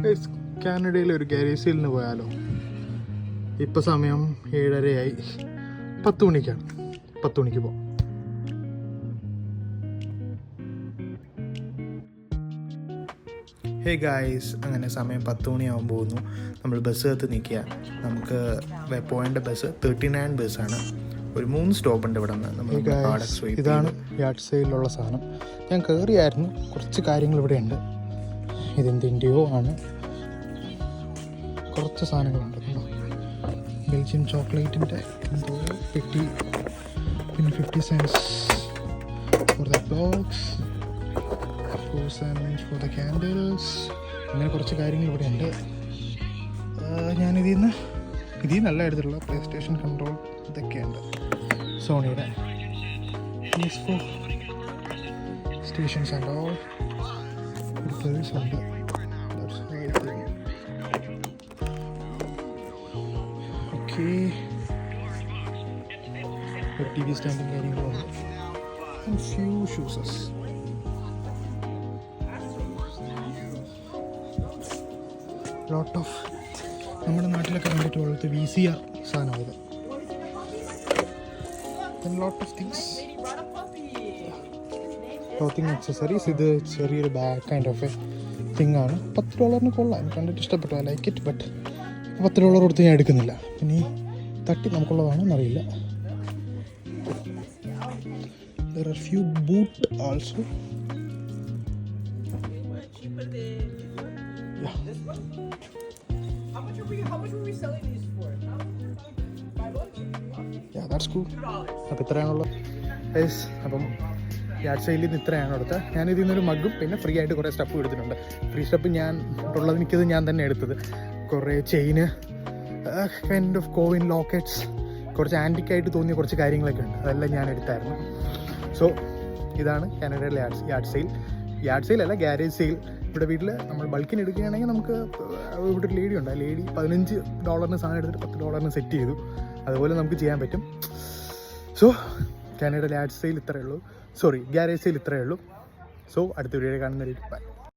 Guys, ഒരു ഒരു നിന്ന് പോയാലോ? ഇപ്പം സമയം ഏഴരയായി. പത്ത് മണിക്കാണ്. പത്ത് മണിക്ക് പോകാം ഹേ ഗായ്സ് അങ്ങനെ സമയം പത്ത് മണിയാവാൻ പോകുന്നു. നമ്മൾ ബസ് കത്ത് നിൽക്കുക. നമുക്ക് പോയേണ്ട ബസ് തേർട്ടി നയൻ ബസ്സാണ് ഒരു മൂന്ന് സ്റ്റോപ്പ് ഉണ്ട് ഇവിടെ നിന്ന്. ഇതാണ് യാർഡ് സെയിലുള്ള സാധനം. ഞാൻ കയറിയായിരുന്നു കുറച്ച് കാര്യങ്ങൾ ഇവിടെ ഉണ്ട്. ഇതെന്തിന്റെയോ ആണ്. കുറച്ച് സാധനങ്ങളുണ്ട് ബെൽജിയം ചോക്ലേറ്റിന്റെ എന്തോ ഫിഫ്റ്റി പിന്നെ fifty cents for the box four cents for the candles അങ്ങനെ കുറച്ച് കാര്യങ്ങൾ ഇവിടെ ഉണ്ട്. ഞാൻ ഇതിൽ നിന്ന് ഇതിൽ നിന്നല്ല എടുത്തിട്ടുള്ള പ്ലേ സ്റ്റേഷൻ കൺട്രോൾ ഇതൊക്കെയുണ്ട് സോണിയുടെ സ്റ്റേഷൻസ് ഓൾ ഉണ്ട്. ഓക്കെ. ടി വി സ്റ്റാൻഡും കാര്യങ്ങളും. ഫ്യൂ ഷൂസസ് ലോട്ട് ഓഫ് നമ്മുടെ നാട്ടിലൊക്കെ കണ്ടിട്ടുള്ളത് വി സി ആർ സാധനമാണ് ഇത്. Lot of things clothing accessories ഇത് ചെറിയൊരു ബാക്ക് കൈൻഡ് ഓഫ് തിങ്ങാണ് പത്ത് ഡോളറിന് കൊള്ളാം. കണ്ടിട്ട് ഇഷ്ടപ്പെട്ടു ഐ ലൈക്ക് ഇറ്റ് ബട്ട് പത്ത് ഡോളർ കൊടുത്ത് ഞാൻ എടുക്കുന്നില്ല. പിന്നെ തട്ടി നമുക്കുള്ളതാണോ എന്നറിയില്ല ദർ നിന്ന് ഇത്രയാണ് എടുത്തത് ഞാൻ ഇതിൽ നിന്നൊരു മഗ്ഗും പിന്നെ ഫ്രീ ആയിട്ട് കുറേ സ്റ്റഫ് എടുത്തിട്ടുണ്ട്. ഫ്രീ സ്റ്റഫ് ഞാൻ ഉള്ളത് മിക്കത് ഞാൻ തന്നെ എടുത്തത്. കുറേ chain kind of coin lockets കുറച്ച് ആന്റിക്കായിട്ട് തോന്നിയ കുറച്ച് കാര്യങ്ങളൊക്കെ ഉണ്ട്. അതെല്ലാം ഞാൻ എടുത്തായിരുന്നു. സോ ഇതാണ് കാനഡയിലെ yard yard sale yard sale അല്ല ഗ്യാരേജ് സെയിൽ ഇവിടെ വീട്ടിൽ നമ്മൾ ബൾക്കിന് എടുക്കുകയാണെങ്കിൽ നമുക്ക് ഇവിടെ ഒരു ലേഡി ഉണ്ട്. ആ ലേഡി പതിനഞ്ച് ഡോളറിന് സാധനം എടുത്തിട്ട് പത്ത് ഡോളറിന് സെറ്റ് ചെയ്തു. അതുപോലെ നമുക്ക് ചെയ്യാൻ പറ്റും. സോ കാനഡയിലെ യാഡ് സെയിൽ ഇത്രയേ ഉള്ളൂ. സോറി ഗ്യാരേജ് സെയിൽ ഇത്രയേ ഉള്ളൂ. സോ അടുത്ത വീഡിയോ കാണുന്നവരേക്കും ബൈ